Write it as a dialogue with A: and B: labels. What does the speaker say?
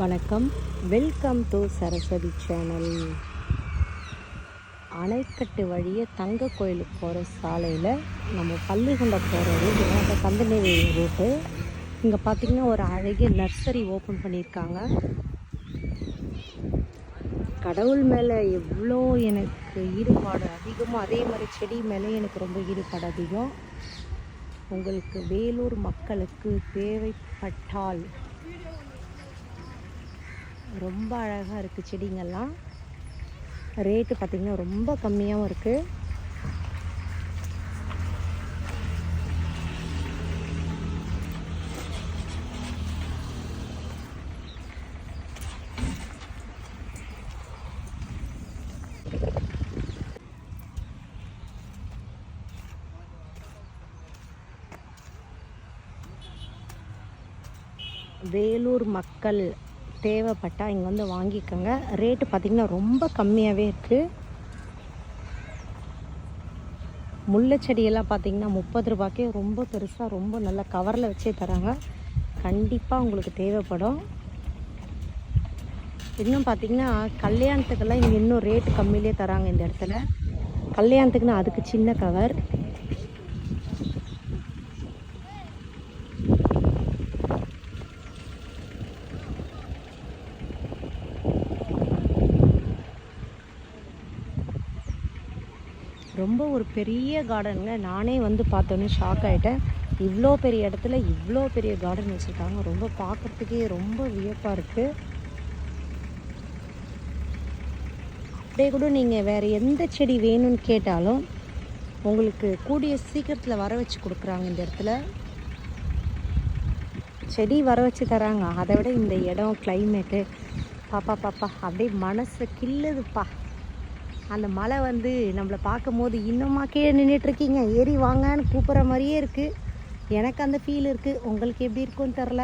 A: வணக்கம். Welcome to Saraswati channel அணைக்கட்டு வழியே தங்க கோயிலுக்கு போகிற சாலையில் நம்ம பள்ளிகொண்ட போகிற ரூட்டு அந்த கந்தநேவி ரூட்டு இங்கே பார்த்திங்கன்னா ஒரு அழகிய நர்சரி ஓப்பன் பண்ணியிருக்காங்க. கடவுள் மேலே எவ்வளோ எனக்கு ஈடுபாடு அதிகமோ அதே மாதிரி செடி மேலே எனக்கு ரொம்ப ஈடுபாடு அதிகம். உங்களுக்கு வேலூர் மக்களுக்கு தேவைப்பட்டால் ரொம்ப அழகாக இருக்குது செடிங்கள்லாம் ரேட்டு பார்த்திங்கன்னா ரொம்ப கம்மியாகவும் இருக்குது வேலூர் மக்கள் தேவைப்பட்டால் இங்கே வந்து வாங்கிக்கோங்க. ரேட்டு பார்த்திங்கன்னா ரொம்ப கம்மியாகவே இருக்குது முல்லை செடியெல்லாம் பார்த்திங்கன்னா முப்பது ரூபாய்க்கே ரொம்ப பெருசாக ரொம்ப நல்ல கவரில் வச்சே தராங்க. கண்டிப்பாக உங்களுக்கு தேவைப்படும். இன்னும் பார்த்திங்கன்னா கல்யாணத்துக்கெல்லாம் இங்கே இன்னும் ரேட்டு கம்மியிலே தராங்க இந்த இடத்துல. கல்யாணத்துக்குன்னா அதுக்கு சின்ன கவர் ரொம்ப ஒரு பெரிய கார்டனுங்க நானே வந்து பார்த்தோன்னே ஷாக் ஆகிட்டேன் இவ்வளோ பெரிய இடத்துல இவ்வளோ பெரிய கார்டன் வச்சுருக்காங்க. ரொம்ப பார்க்குறதுக்கே ரொம்ப வியப்பாக இருக்குது அப்படியே கூட நீங்கள் வேறு எந்த செடி வேணும்னு கேட்டாலும் உங்களுக்கு கூடிய சீக்கிரத்தில் வர வச்சு கொடுக்குறாங்க இந்த இடத்துல. செடி வர வச்சு தராங்க. அதை விட இந்த இடம் கிளைமேட்டு பாப்பா பாப்பா. அப்படியே மனசு கில்லுதுப்பா அந்த மலை வந்து நம்மளை பார்க்கும்போது இன்னுமா கீழே நின்றுட்டுருக்கீங்க ஏறி வாங்கன்னு கூப்பிட்ற மாதிரியே இருக்குது எனக்கு அந்த ஃபீல் இருக்குது உங்களுக்கு எப்படி இருக்குன்னு தெரில.